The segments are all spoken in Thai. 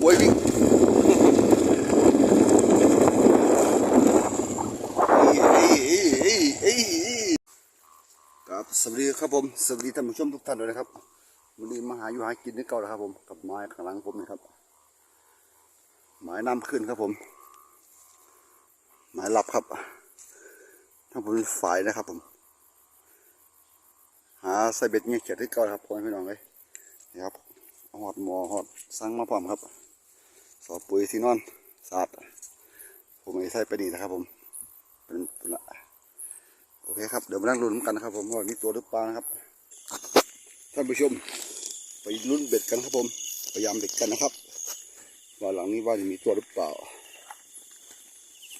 โอ้ยวิ่งครับสวัสดีครับผมสวัสดีท่านผู้ชมทุกท่านด้วยนะครับวันนี้มาหาอยู่หากินนี่เก่าแล้วครับผมกับไม้ข้างหลังผมนะครับหมายน้ำขึ้นครับผม หมายหลับครับถ้าผมฝ่ายนะครับผม หาไซเบ็ดเงี้ยเขียดที่เก่าครับพ่อพี่น้องเลยนะครับหอดหมอหอดสั่งมาพร้อมครับ สอบปุ๋ยที่นอนสะอาดผมไม่ใส่ไปนี่นะครับผมเป็นละโอเคครับเดี๋ยวมานั่งลุ้นกันนะครับ ผมว่ามีตัวหรือเปล่านะครับท่านผู้ชม ไปลุ้นเบ็ดกันครับผมพยายามเบ็ดกันนะครับว่าหลังนี้ว่าจะมีตัวหรือเปล่า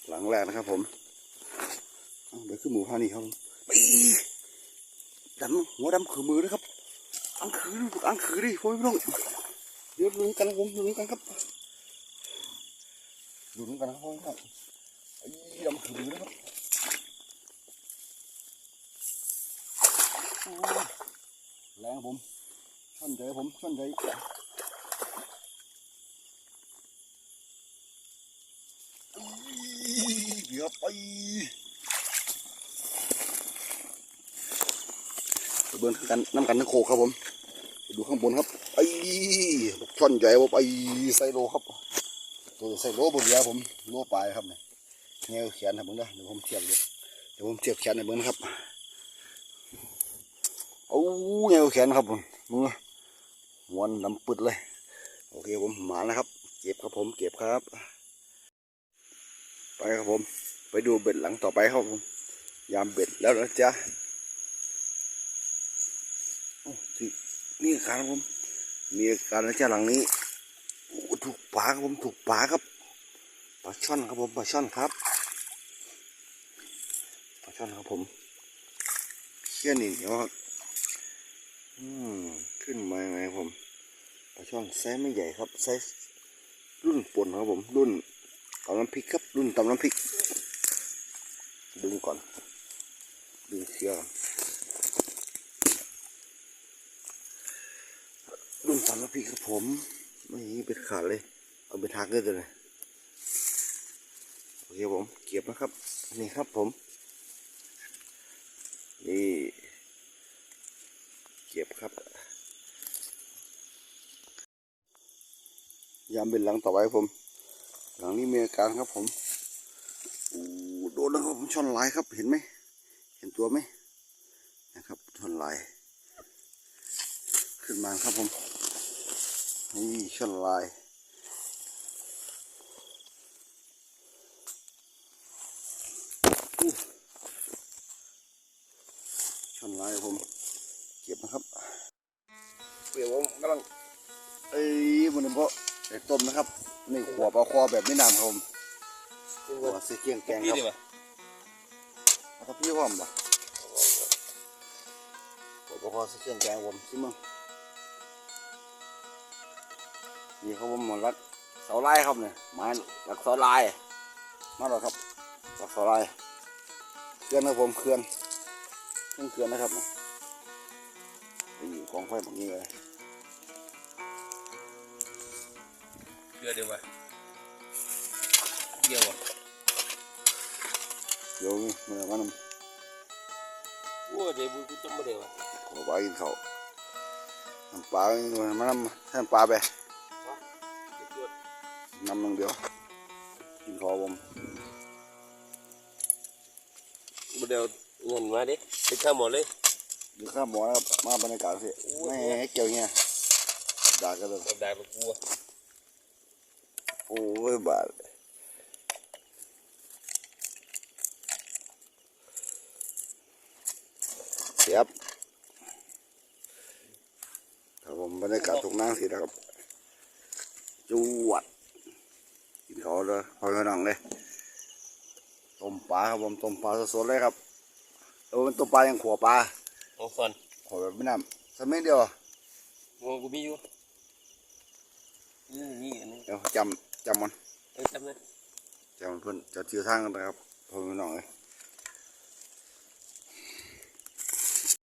หลังแรกนะครับ ผมเดี๋ยวขึ้นหมูพานี่ครับผมไปดำหัวดำขือมือนะครับอังคืออังคือดิพ่อพี่น้องเดี๋ยวลุ้นกันครับผมลุ้นกันครับ ลุ้นกันนะครับอพี่น้องไอ้ดำขือมือนะครับแรงผมช่อนใจผมช่อนใจเดี๋ยวไปเบิร์นกันน้ำกันทั้งโคครับผม ดูข้างบนครับไอ้ช่อนใหญ่ผมไอ้ไซโลครับ ตัวไซโลบนเรือผมโลปลายครับเนี่ยแนวแขนครับผมนะเดี๋ยวผมเทียบเลยเดี๋ยวผมเทียบแขนให้เบิ้งนครับโอ้ยเอาแขนครับผมมือวันดำปึดเลยโอเคผมหมาแล้วครับ เก็บครับผมเก็บครับ ไปครับผม ไปดูเบ็ดหลังต่อไปครับผมยามเบ็ดแล้วนะจ๊ะโอ้ที่นี่การครับผมมีอาการนะจ๊ะหลังนี้ ปลาครับผมถูกปลาครับปลาช่อนครับผมปลาช่อนครับปลาช่อนครับผมเชี่ยนี่เดี๋ยวครับอืมขึ้นมาไงครับผมปลาช่อนไซส์ไม่ใหญ่ครับไซส์รุ่นป่นครับผมรุ่นตำน้ำพริกครับรุ่นตำน้ำพริกดึงก่อนดึงเชือกรุ่นตำน้ำพริกครับผมไม่เป็นขาดเลย เอาไปทักได้เลยโอเคผมเก็บนะครับ นี่ครับผม นี่เก็บครับยามเป็นหลังต่อไปครับผม หลังนี้มีอาการครับผมอู้โดนแล้วครับผมช่อนลายครับเห็นไหมเห็นตัวไหมนะครับช่อนลายขึ้นมาครับผมนี่ช่อนลาย ช่อนลายครับผมเก็บนะครับเดี๋ยวผมกำลังเอ้ยมันเพาะไอ้ต้มนะครับ นี่หัวปลาคอแบบไม่นานครับผมหัวใส่เกียงแกงครับเอาทับพี่พร้อมปะหัวปลาคอใส่เกียงแกงผมชิมมึงนี่ครับผมหมดรักเสาลายครับเนี่ยไม้หลักเสาลายมาแล้วครับหลักเสาลายเคลื่อนครับผมเคลื่อน เครื่องเคลื่อนนะครับเนี่ยนี่กองไฟแบบนี้เลยเกลือเดียววะเดียววะเดี๋ยวนี่มันเอามันโอ้เดี๋ยวบุกูจำไม่ได้วะขอปลากินเขาวน้ำปลามันมันน้ำให้น้ำปลาไปเก็บยอดน้ำหนึ่งเดียวกินขอผมบุเดียว เงินมาดิไปข้าวหมดเลยดูข้ามหมอนะครับมาบรรยากาศสิไม่ให้เกี่ยวเงี้ยด่ากันเลยแบบได้ปะกูอะโอ้ยบาดเสียบครับผมบรรยากาศตรงนั่งสินะครับจวดกินเขาวเลยพอกันนังเลยต้มปลาครับผมต้มปลาสดๆเลยครับเออมันต้มปลายังขัวปลาของฟันขอแบบไม่น้ำสมัยเดียวอะงงกูมีอยู่นี่นี่อันนี้เดี๋ยวจำจำมันเอ้ยจำเลยจำมันเพื่อนจะชื่อทางกันนะครับพอกันนังเลย